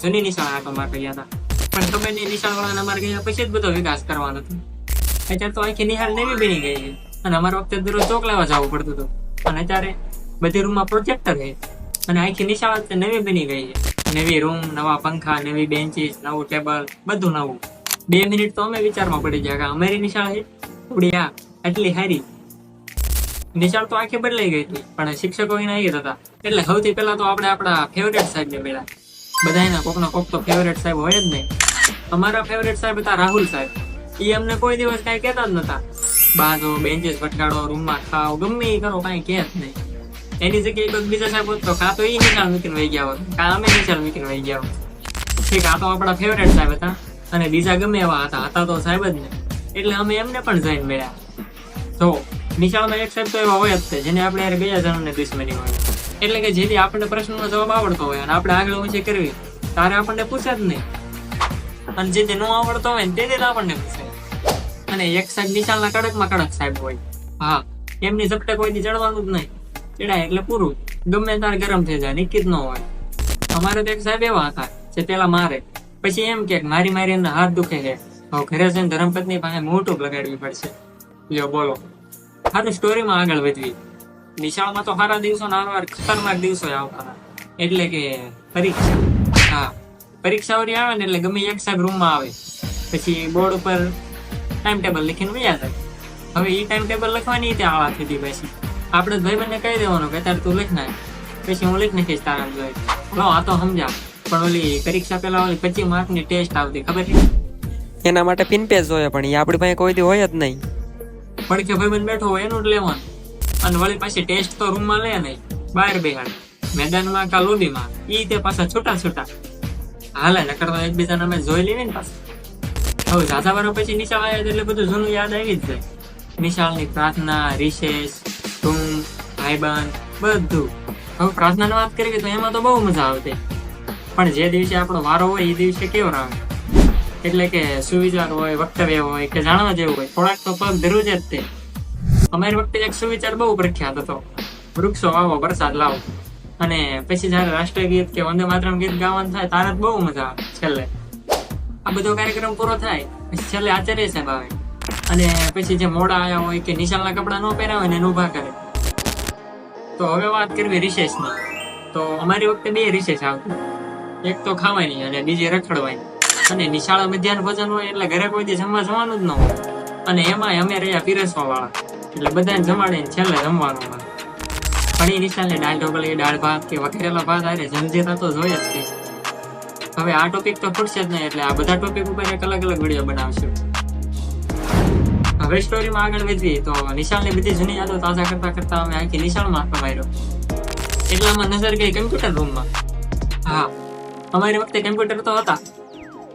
શનિ નિશાળ આટો અમારે પછી જ બધો વિકાસ કરવાનો અત્યારે તો આખી નિહાળ નવી બની ગઈ અને અમારા વખતે દરરોજ ચોક લેવા પડતું હતું. અને અત્યારે બધી રૂમમાં પ્રોજેક્ટર છે. અને આખી નિશાળ નવી બની ગઈ છે. નવી રૂમ નવા પંખા, નવી બેન્ચીસ નવું ટેબલ બધું નવું. બે મિનિટ તો અમે વિચારમાં પડી ગયા કે અમારી નિશાળ છે. થોડી આ સારી નિશાળ તો આખી બદલાઈ ગઈ હતી, પણ શિક્ષકો એના એ હતા. એટલે સૌથી પહેલા તો આપણે આપણા ફેવરેટ સાહેબ ને મળ્યા. બધાના કોકનો કોક તો ફેવરેટ સાહેબ હોય જ નહીં. અમારા ફેવરેટ સાહેબ હતા રાહુલ સાહેબ. એ અમને કોઈ દિવસ કાંઈ કહેતા જ નતા. બાજો બેન્ચીસ વટકાડો રૂમમાં ખાઓ, ગમે એ કરો, કાંઈ કહે જ નહીં. એની જગ્યાએ કોઈ બીજા સાહેબ હોત કાં તો એ નિશાળ વહી ગયા હોત, કાં અમે નિશાળ વહી ગયા હોત. ઠીક, આ તો આપણા ફેવરેટ સાહેબ હતા. અને બીજા ગમે એવા હતા હતા તો સાહેબ જ ને એટલે અમે એમને પણ જઈને મળ્યા. તો નિશાળમાં એક તો એવા હોય જ છે, જેને આપણે યાર ગયા જણાને દુશ્મની હોય. એટલે કે જેથી આપણને પ્રશ્નનો જવાબ આવડતો હોય અને આપણે આગળ ઊંચી કરવી, તારે આપણને પૂછે જ નહીં. અને જેથી ન આવડતો હોય ને તેથી આપણને પૂછે. અને એક સાહેબ નિશાળના કડકમાં કડક સાહેબ હોય. હા, એમની ઝપટે કોઈથી ચડવાનું જ નહીં. ચડાય એટલે પૂરું. ગમે તારે ગરમ થઈ જાય નિકિત ન હોય. અમારે તો એક સાહેબ એવા હતા, જે પેલા મારે. પછી એમ કે મારી મારી હાથ દુખે છે. ઘરે જઈને ધર્મપત્ની પાસે મોટું લગાડવી પડશે. લ્યો બોલો. સારું સ્ટોરીમાં આગળ વધવી. નિશાળમાં તો સારા દિવસો ના ખતરનાક દિવસો આવતા એટલે કે પરીક્ષા. હા. પરીક્ષા વળી આવે ને એટલે ગમે એક સાહેબ રૂમમાં આવે. પછી બોર્ડ ઉપર ટાઈમ ટેબલ લખીને વયા જાય. હવે એ ટાઈમ ટેબલ લખવાની ત્યાં આવા થતી પછી આપણે ભાઈ બંને કહી દેવાનું કે અત્યારે તું લખ નાખ પછી હું લખી નાખીશ તારા જોઈ લો, આ તો સમજા પણ ઓલી પરીક્ષા પહેલા ઓલી પચીસ માર્કની ટેસ્ટ આવતી, ખબર એના માટે પિન પેજ જોઈએ, પણ એ આપણી પાસે કોઈ દી હોય જ નહીં. પડખે ભાઈબંધ બેઠો હોય એનું જ લેવાનું. અને વળી પાછી ટેસ્ટ તો રૂમમાં લે નહીં બહાર બેહાડ. મેદાનમાં કા લોબીમાં, ઈ તે પાછા છૂટા છૂટા. હાલે, નકર તો એકબીજાને અમે જોઈ લેવી ને પાછા. હવે ઝાઝા વારો પછી નિશાળ આવ્યા એટલે બધું જૂનું યાદ આવી જ જાય. નિશાળની પ્રાર્થના, રિશેષ, ધૂમ, ભાઈબંધ, બધું. હવે પ્રાર્થનાની વાત કરીએ તો એમાં તો બહુ મજા આવતી. પણ જે દિવસે આપણો વારો હોય એ દિવસે કેવો આવે એટલે કે સુવિચાર હોય, વક્તવ્ય હોય કે જાણવા જેવું હોય, થોડાક તો પગ ધરું જ તે. અમારી વખતે એક સુવિચાર બહુ પ્રખ્યાત હતો. વૃક્ષો વાવો, વરસાદ લાવો. અને પછી જયારે રાષ્ટ્રીય ગીત કે વંદે માતરમ ગીત ગાવાનું થાય તારે બહુ મજા આવે છેલ્લે. આ બધો કાર્યક્રમ પૂરો થાય, પછી છેલ્લે આચાર્ય સાહેબ આવે. અને પછી જે મોડા આવ્યા હોય કે નિશાળના કપડા ન પહેર્યા હોય ને એને ઊભા કરે. તો હવે વાત કરવી રિસેસની તો અમારી વખતે બે રિસેસ આવતી. એક તો ખાવાની અને બીજી રખડવાની. અને નિશાળા મધ્યાહન ભોજન હોય એટલે ઘરે કોઈ દી જમવા જવાનું જ ન હોય. અને એમાં અમે રહ્યા પીરસવા વાળા એટલે બધાને જમાડીને છેલ્લે જમવાનું હોય. ઘણી એ દાળ ઢોકળી, દાળ ભાત કે વઘેરેલા ભાત આરે જમજેતા તો જોઈએ જ હવે આ ટોપિક તો ખૂટશે જ નહીં એટલે આ બધા ટોપિક ઉપર એક અલગ અલગ વીડિયો બનાવશું. હવે સ્ટોરીમાં આગળ વધીએ તો નિશાળની બધી જૂની યાદો તાજા કરતા કરતા અમે આખી નિશાળમાં કમાયો એટલામાં નજર ગઈ કમ્પ્યુટર રૂમમાં હા, અમારી વખતે કમ્પ્યુટર તો હતા.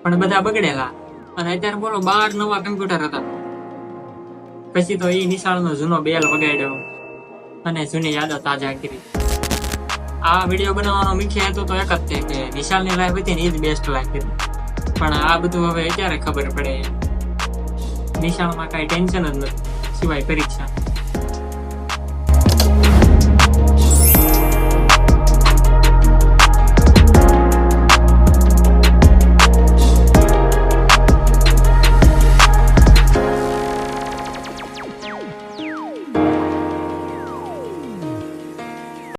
પણ બધા બગડેલા. અને અત્યારે બોલો, બાર નવા કમ્પ્યુટર હતા. પછી તો એ નિશાળનો જૂનો બેલ વગાડ્યો અને જૂની યાદો તાજા કરી. આ વીડિયો બનાવવાનો મુખ્ય હેતુ તો એક જ છે કે નિશાળની લાઈફ હતી ને એ જ બેસ્ટ લાઈફ હતી. પણ આ બધું હવે ક્યારે ખબર પડે? નિશાળમાં કાંઈ ટેન્શન જ નથી, સિવાય પરીક્ષા.